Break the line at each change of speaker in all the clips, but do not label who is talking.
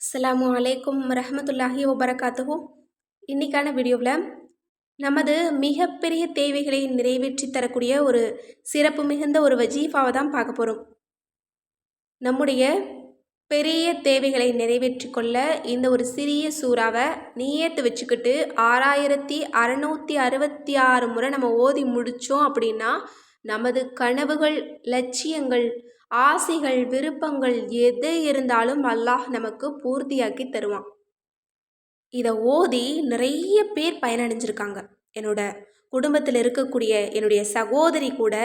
அஸ்லாம் அலைக்கும் ரஹமத்துல்லாஹி வபரகாத்துஹு. இன்றைக்கான வீடியோவில் நமது மிகப்பெரிய தேவைகளை நிறைவேற்றி தரக்கூடிய ஒரு சிறப்பு மிகுந்த ஒரு வஜீஃபாவை தான் பார்க்க போகிறோம் நம்முடைய பெரிய தேவைகளை நிறைவேற்றி கொள்ள இந்த ஒரு சிறிய சூறாவை நீயத்து வச்சுக்கிட்டு ஆறாயிரத்தி அறநூற்றி அறுபத்தி ஆறு முறை நம்ம ஓதி முடித்தோம் அப்படின்னா நமது கனவுகள் லட்சியங்கள் ஆசைகள் விருப்பங்கள் எது இருந்தாலும் அல்லாஹ் நமக்கு பூர்த்தியாக்கி தருவான். இதை ஓதி நிறைய பேர் பயனடைஞ்சிருக்காங்க. என்னோட குடும்பத்தில் இருக்கக்கூடிய என்னுடைய சகோதரி கூட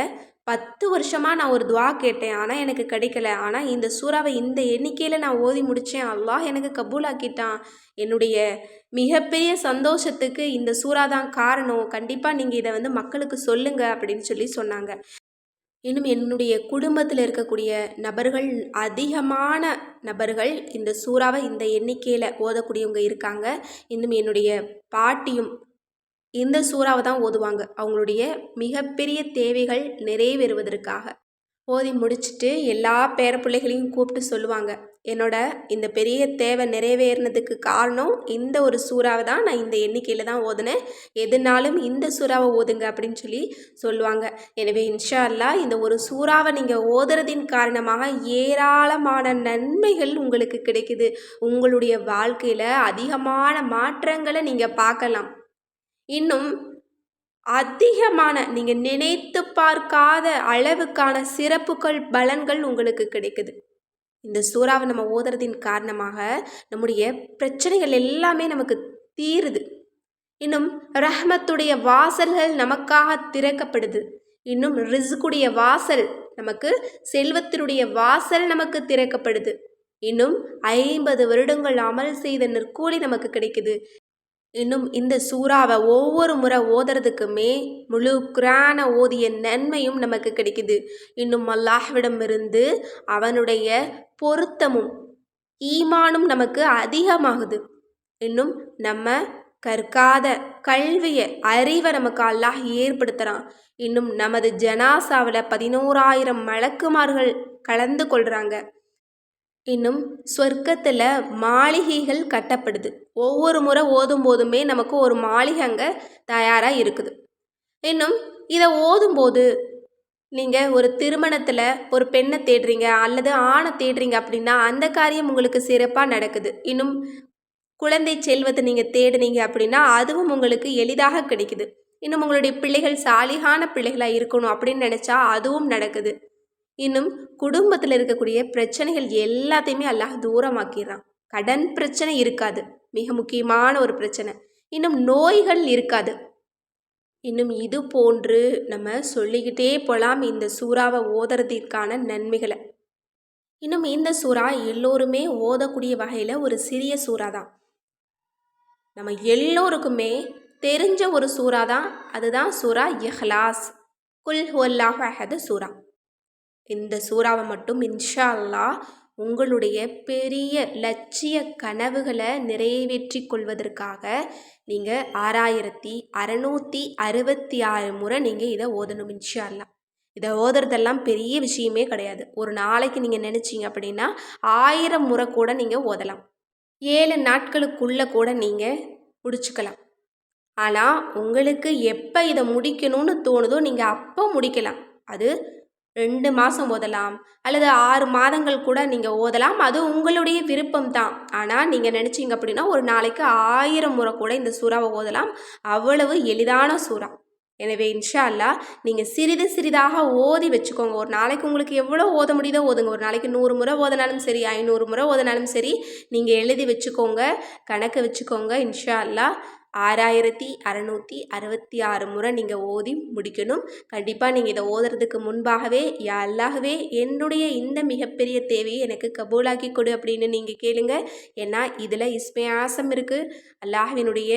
பத்து வருஷமாக நான் ஒரு துவா கேட்டேன். ஆனால் எனக்கு கிடைக்கல. ஆனால் இந்த சூறாவை இந்த எண்ணிக்கையில் நான் ஓதி முடித்தேன் அல்லாஹ் எனக்கு கபூலாக்கிட்டான். என்னுடைய மிகப்பெரிய சந்தோஷத்துக்கு இந்த சூறா தான் காரணம். கண்டிப்பாக நீங்கள் இதை வந்து மக்களுக்கு சொல்லுங்கள் அப்படின்னு சொல்லி சொன்னாங்க. இன்னும் என்னுடைய குடும்பத்தில் இருக்கக்கூடிய நபர்கள் அதிகமான நபர்கள் இந்த சூறாவை இந்த எண்ணிக்கையில் ஓதக்கூடியவங்க இருக்காங்க. இன்னும் என்னுடைய பாட்டியும் இந்த சூறாவை தான் ஓதுவாங்க. அவங்களுடைய மிகப்பெரிய தேவைகள் நிறைவேறுவதற்காக. ஓதி முடிச்சுட்டு எல்லா பேர பிள்ளைகளையும் கூப்பிட்டு சொல்லுவாங்க. என்னோட இந்த பெரிய தேவை நிறைவேறினதுக்கு காரணம் இந்த ஒரு சூறாவை தான் நான் இந்த எண்ணிக்கையில் தான் ஓதுனேன். எதுனாலும் இந்த சூறாவை ஓதுங்க அப்படின்னு சொல்லி சொல்லுவாங்க. எனவே இன்ஷா அல்லா இந்த ஒரு சூறாவை நீங்கள் ஓதுறதின் காரணமாக ஏராளமான நன்மைகள் உங்களுக்கு கிடைக்குது. உங்களுடைய வாழ்க்கையில் அதிகமான மாற்றங்களை நீங்கள் பார்க்கலாம். இன்னும் அதிகமான நீங்கள் நினைத்து பார்க்காத அளவுக்கான சிறப்புகள் பலன்கள் உங்களுக்கு கிடைக்குது. இந்த சூறாவை நம்ம ஓதுறதின் காரணமாக நம்முடைய பிரச்சனைகள் எல்லாமே நமக்கு தீருது. இன்னும் ரஹ்மத்துடைய வாசல்கள் நமக்காக திறக்கப்படுது. இன்னும் ரிசுக்குடைய வாசல் நமக்கு செல்வத்தினுடைய வாசல் நமக்கு திறக்கப்படுது. இன்னும் ஐம்பது வருடங்கள் அமல் செய்த நற்கூலி நமக்கு கிடைக்குது. இன்னும் இந்த சூறாவை ஒவ்வொரு முறை ஓதுறதுக்குமே முழு குரான ஓதிய நன்மையும் நமக்கு கிடைக்குது. இன்னும் அல்லாஹ்விடமிருந்து அவனுடைய பொருத்தமும் ஈமானும் நமக்கு அதிகமாகுது. இன்னும் நம்ம கற்காத கல்வியை அறிவை நமக்கு அல்லாஹ் ஏற்படுத்துகிறான் இன்னும் நமது ஜனாசாவில் பதினோராயிரம் மலக்குமார்கள் கலந்து கொள்கிறாங்க இன்னும் சொர்க்கத்தில் மாளிகைகள் கட்டப்படுது. ஒவ்வொரு முறை ஓதும் போதுமே நமக்கு ஒரு மாளிகை அங்கே தயாராக இருக்குது. இன்னும் இதை ஓதும்போது நீங்கள் ஒரு திருமணத்தில் ஒரு பெண்ணை தேடுறீங்க அல்லது ஆணை தேடுறீங்க அப்படின்னா அந்த காரியம் உங்களுக்கு சிறப்பாக நடக்குது. இன்னும் குழந்தை செல்வத்தை நீங்கள் தேடுனீங்க அப்படின்னா அதுவும் உங்களுக்கு எளிதாக கிடைக்குது. இன்னும் உங்களுடைய பிள்ளைகள் சாலிகான பிள்ளைகளாக இருக்கணும் அப்படின்னு நினச்சா அதுவும் நடக்குது. இன்னும் குடும்பத்தில் இருக்கக்கூடிய பிரச்சனைகள் எல்லாத்தையுமே அல்லாஹ் தூரமாக்கிடுறான். கடன் பிரச்சனை இருக்காது. மிக முக்கியமான ஒரு பிரச்சனை. இன்னும் நோய்கள் இருக்காது. இன்னும் இது போன்று நம்ம சொல்லிக்கிட்டே போகலாம் இந்த சூறாவை ஓதுறதுக்கான நன்மைகளை. இன்னும் இந்த சூறா எல்லோருமே ஓதக்கூடிய வகையில் ஒரு சிறிய சூறா தான். நம்ம எல்லோருக்குமே தெரிஞ்ச ஒரு சூறா தான். அதுதான் சூறா இஹ்லாஸ். குல் ஹுவல்லாஹ் அஹது சூறா. இந்த சூறாவை மட்டும் இன்ஷா அல்லா உங்களுடைய பெரிய லட்சிய கனவுகளை நிறைவேற்றி கொள்வதற்காக நீங்கள் ஆறாயிரத்தி அறநூற்றி அறுபத்தி ஆறு முறை நீங்கள் இதை ஓதணும் இன்ஷா அல்லா இதை ஓதுறதெல்லாம் பெரிய விஷயமே கிடையாது. ஒரு நாளைக்கு நீங்கள் நினச்சிங்க அப்படின்னா ஆயிரம் முறை கூட நீங்கள் ஓதலாம். ஏழு நாட்களுக்குள்ளே கூட நீங்கள் முடிச்சுக்கலாம். ஆனால் உங்களுக்கு எப்போ இதை முடிக்கணும்னு தோணுதோ நீங்கள் அப்போ முடிக்கலாம். அது ரெண்டு மாதம் ஓதலாம் அல்லது ஆறு மாதங்கள் கூட நீங்கள் ஓதலாம். அது உங்களுடைய விருப்பம் தான். ஆனால் நீங்கள் நினச்சிங்க அப்படின்னா ஒரு நாளைக்கு ஆயிரம் முறை கூட இந்த சூறாவை ஓதலாம். அவ்வளவு எளிதான சூறா. எனவே இன்ஷா அல்லா நீங்கள் சிறிது சிறிதாக ஓதி வச்சுக்கோங்க. ஒரு நாளைக்கு உங்களுக்கு எவ்வளோ ஓத முடியுதோ ஓதுங்க. ஒரு நாளைக்கு நூறு முறை ஓதினாலும் சரி ஐநூறு முறை ஓதினாலும் சரி நீங்கள் எழுதி வச்சுக்கோங்க கணக்கு வச்சுக்கோங்க இன்ஷா அல்லா ஆறாயிரத்தி அறநூற்றி அறுபத்தி ஆறு முறை நீங்கள் ஓதி முடிக்கணும். கண்டிப்பாக நீங்கள் இதை ஓதுறதுக்கு முன்பாகவே யா அல்லாகவே என்னுடைய இந்த மிகப்பெரிய தேவையை எனக்கு கபூலாக்கி கொடு அப்படின்னு நீங்கள் கேளுங்க. ஏன்னா இதில் இஸ்மயாசம் இருக்குது அல்லாஹினுடைய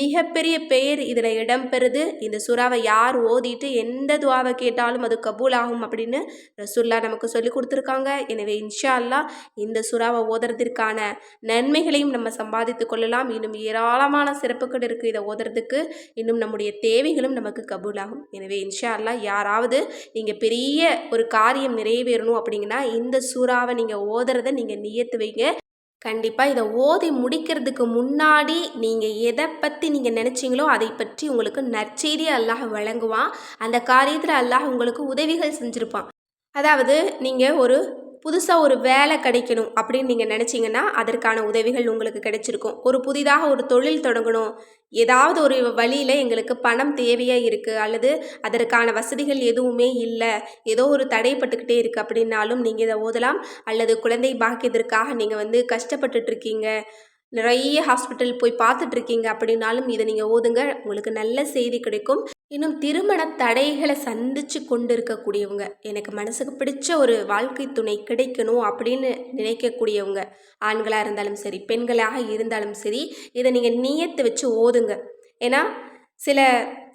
மிகப்பெரிய பெயர் இதில் இடம்பெறுது. இந்த சுறாவை யார் ஓதிட்டு எந்த துவாவை கேட்டாலும் அது கபூலாகும் அப்படின்னு ரசுல்லா நமக்கு சொல்லி கொடுத்துருக்காங்க. எனவே இன்ஷா அல்லா இந்த சுறாவை ஓதுறதற்கான நன்மைகளையும் நம்ம சம்பாதித்து கொள்ளலாம். இன்னும் ஏராளமான சிறப்புகள் கூட இருக்குது இதை ஓதுறதுக்கு இன்னும் நம்முடைய தேவைகளும் நமக்கு கபூலாகும். எனவே இன்ஷா அல்லா யாராவது நீங்கள் பெரிய ஒரு காரியம் நிறைவேறணும் அப்படிங்கன்னா இந்த சூறாவை நீங்கள் ஓதுறதை நீங்கள் நியத்து வைங்க. கண்டிப்பாக இதை ஓதி முடிக்கிறதுக்கு முன்னாடி நீங்கள் எதை பற்றி நீங்கள் நினச்சிங்களோ அதை பற்றி உங்களுக்கு நற்செய்தி அல்லாஹ் வழங்குவான். அந்த காரியத்தில் அல்லாஹ் உங்களுக்கு உதவிகள் செஞ்சுருப்பான். அதாவது நீங்கள் ஒரு புதுசாக ஒரு வேலை கிடைக்கணும் அப்படின்னு நீங்கள் நினச்சிங்கன்னா அதற்கான உதவிகள் உங்களுக்கு கிடைச்சிருக்கும். ஒரு புதிதாக ஒரு தொழில் தொடங்கணும். ஏதாவது ஒரு வழியில் எங்களுக்கு பணம் தேவையாக இருக்குது அல்லது அதற்கான வசதிகள் எதுவுமே இல்லை ஏதோ ஒரு தடைப்பட்டுக்கிட்டே இருக்குது அப்படின்னாலும் நீங்கள் இதை ஓதலாம். அல்லது குழந்தை பாக்கியதற்காக நீங்கள் வந்து கஷ்டப்பட்டுட்ருக்கீங்க நிறைய ஹாஸ்பிட்டல் போய் பார்த்துட்ருக்கீங்க அப்படின்னாலும் இதை நீங்கள் ஓதுங்க. உங்களுக்கு நல்ல செய்தி கிடைக்கும். இன்னும் திருமண தடைகளை சந்திச்சு கொண்டு இருக்கக்கூடியவங்க எனக்கு மனசுக்கு பிடிச்ச ஒரு வாழ்க்கை துணை கிடைக்கணும் அப்படின்னு நினைக்கக்கூடியவங்க. ஆண்களாக இருந்தாலும் சரி பெண்களாக இருந்தாலும் சரி இதை நீங்கள் நீயத்தை வச்சு ஓதுங்க. ஏன்னா சில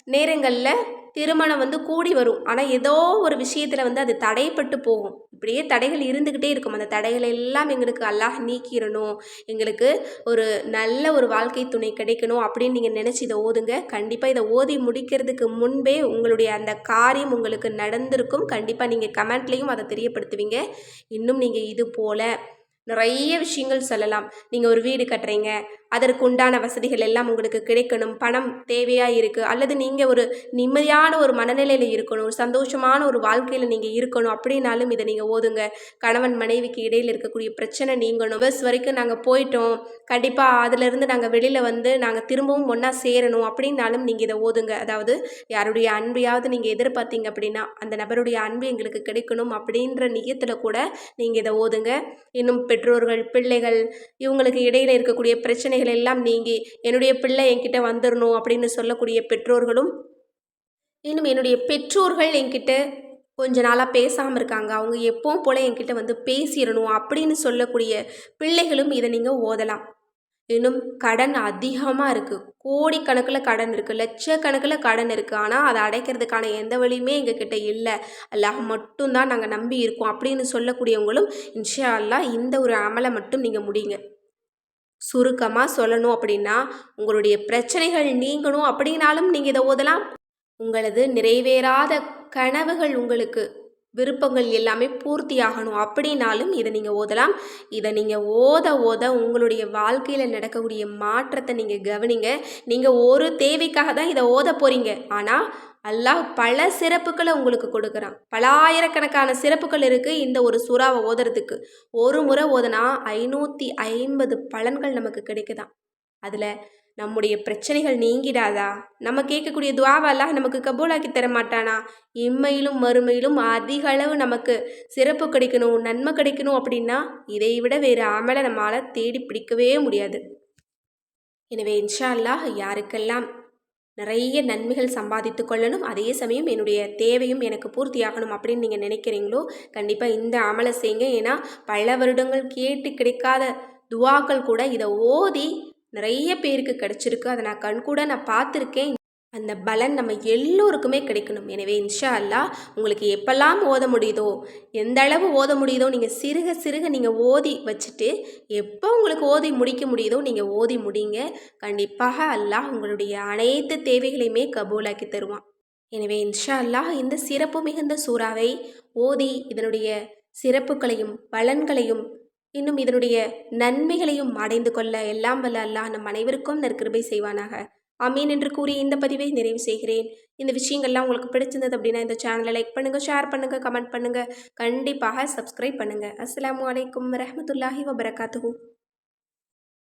நேரங்களில் திருமணம் வந்து கூடி வரும். ஆனால் ஏதோ ஒரு விஷயத்தில் வந்து அது தடைப்பட்டு போகும். இப்படியே தடைகள் இருந்துக்கிட்டே இருக்கும். அந்த தடைகள் எல்லாம் எங்களுக்கு அல்லாஹ் நீக்கிடணும் எங்களுக்கு ஒரு நல்ல ஒரு வாழ்க்கை துணை கிடைக்கணும் அப்படின்னு நீங்கள் நினச்சி இதை ஓதுங்க. கண்டிப்பாக இதை ஓதி முடிக்கிறதுக்கு முன்பே உங்களுடைய அந்த காரியம் உங்களுக்கு நடந்திருக்கும். கண்டிப்பாக நீங்கள் கமெண்ட்லேயும் அதை தெரியப்படுத்துவீங்க. இன்னும் நீங்கள் இது போல் நிறைய விஷயங்கள் சொல்லலாம். நீங்கள் ஒரு வீடு கட்டுறீங்க அதற்கு உண்டான வசதிகள் எல்லாம் உங்களுக்கு கிடைக்கணும் பணம் தேவையாக இருக்குது அல்லது நீங்கள் ஒரு நிம்மதியான ஒரு மனநிலையில் இருக்கணும் ஒரு சந்தோஷமான ஒரு வாழ்க்கையில் நீங்கள் இருக்கணும் அப்படின்னாலும் இதை நீங்கள் ஓதுங்க. கணவன் மனைவிக்கு இடையில் இருக்கக்கூடிய பிரச்சனை நீங்கணும். பஸ் வரைக்கும் நாங்கள் போயிட்டோம். கண்டிப்பாக அதிலிருந்து நாங்கள் வெளியில் வந்து நாங்கள் திரும்பவும் ஒன்றா சேரணும் அப்படின்னாலும் நீங்கள் இதை ஓதுங்க. அதாவது யாருடைய அன்பையாவது நீங்கள் எதிர்பார்த்தீங்க அப்படின்னா அந்த நபருடைய அன்பு எங்களுக்கு கிடைக்கணும் அப்படின்ற நியத்தில் கூட நீங்கள் இதை ஓதுங்க. இன்னும் பெற்றோர்கள் பிள்ளைகள் இவங்களுக்கு இடையில் இருக்கக்கூடிய பிரச்சனைகள் பிரச்சனைகள் எல்லாம் நீங்கி என்னுடைய பிள்ளை என்கிட்ட வந்துடணும் அப்படின்னு சொல்லக்கூடிய பெற்றோர்களும் இன்னும் என்னுடைய பெற்றோர்கள் என்கிட்ட கொஞ்ச நாளாக பேசாமல் இருக்காங்க. அவங்க எப்பவும் போல் என்கிட்ட வந்து பேசிடணும் அப்படின்னு சொல்லக்கூடிய பிள்ளைகளும் இதை நீங்கள் ஓதலாம். இன்னும் கடன் அதிகமாக இருக்குது கோடிக்கணக்கில் கடன் இருக்குது லட்சக்கணக்கில் கடன் இருக்குது ஆனால் அதை அடைக்கிறதுக்கான எந்த வழியுமே எங்ககிட்ட இல்லை. அல்லாஹ் மட்டும்தான் நாங்கள் நம்பி இருக்கோம் அப்படின்னு சொல்லக்கூடியவங்களும் இன்ஷா அல்லா இந்த ஒரு அமலை மட்டும் நீங்கள் முடியுங்க சுருக்கமாக சொல்லணும் அப்படின்னா உங்களுடைய பிரச்சனைகள் நீங்கணும் அப்படின்னாலும் நீங்கள் இதை ஓதலாம். உங்களது நிறைவேறாத கனவுகள் உங்களுக்கு விருப்பங்கள் எல்லாமே பூர்த்தி ஆகணும். அப்படின்னாலும் இதை நீங்கள் ஓதலாம். இதை நீங்கள் ஓத ஓத உங்களுடைய வாழ்க்கையில் நடக்கக்கூடிய மாற்றத்தை நீங்கள் கவனிங்க. நீங்கள் ஒரு தேவைக்காக தான் இதை ஓத போகிறீங்க ஆனால் அல்லாஹ் பல சிறப்புகளை உங்களுக்கு கொடுக்குறான். பல ஆயிரக்கணக்கான சிறப்புகள் இருக்குது இந்த ஒரு சுறாவை ஓதுறதுக்கு. ஒரு முறை ஓதுனா ஐநூற்றி ஐம்பது பலன்கள் நமக்கு கிடைக்குதான். அதில் நம்முடைய பிரச்சனைகள் நீங்கிடாதா? நம்ம கேட்கக்கூடிய துவாவெல்லாம் நமக்கு கபூலாக்கி தர மாட்டானா இம்மையிலும் மறுமையிலும் அதிக அளவு நமக்கு சிறப்பு கிடைக்கணும் நன்மை கிடைக்கணும் அப்படின்னா இதை விட வேறு அமலை நம்மளால் தேடி பிடிக்கவே முடியாது. எனவே இன்ஷா அல்லாஹ் யாருக்கெல்லாம் நிறைய நன்மைகள் சம்பாதித்து கொள்ளணும் அதே சமயம் என்னுடைய தேவையும் எனக்கு பூர்த்தியாகணும் அப்படின்னு நீங்கள் நினைக்கிறீங்களோ கண்டிப்பாக இந்த அமலை செய்யுங்க. ஏன்னா பல வருடங்கள் கேட்டு கிடைக்காத துவாக்கள் கூட இதை ஓதி நிறைய பேருக்கு கிடச்சிருக்கு. அதை நான் கண் கூட நான் பார்த்துருக்கேன். அந்த பலன் நம்ம எல்லோருக்குமே கிடைக்கணும். எனவே இன்ஷா அல்லா உங்களுக்கு எப்பெல்லாம் ஓத முடியுதோ எந்த அளவு ஓத முடியுதோ நீங்கள் சிறுக சிறுக நீங்கள் ஓதி வச்சுட்டு எப்போ உங்களுக்கு ஓதி முடிக்க முடியுதோ நீங்கள் ஓதி முடிங்க. கண்டிப்பாக அல்லாஹ் உங்களுடைய அனைத்து தேவைகளையுமே கபூலாக்கி தருவான். எனவே இன்ஷா அல்லாஹ் இந்த சிறப்பு மிகுந்த சூறாவை ஓதி இதனுடைய சிறப்புகளையும் பலன்களையும் இன்னும் இதனுடைய நன்மைகளையும் அடைந்து கொள்ள எல்லாம் வல்ல அல்லாஹ் நம் அனைவருக்கும் நற்கிருபை செய்வானாக. அமீன் என்று கூறி இந்த பதிவை நிறைவு செய்கிறேன். இந்த விஷயங்கள்லாம் உங்களுக்கு பிடிச்சிருந்தது அப்படின்னா இந்த சேனலை லைக் பண்ணுங்கள் ஷேர் பண்ணுங்கள் கமெண்ட் பண்ணுங்கள் கண்டிப்பாக சப்ஸ்கிரைப் பண்ணுங்கள் அஸ்லாம் வலைக்கம் வரமத்துல்லாஹி வபரகாத்து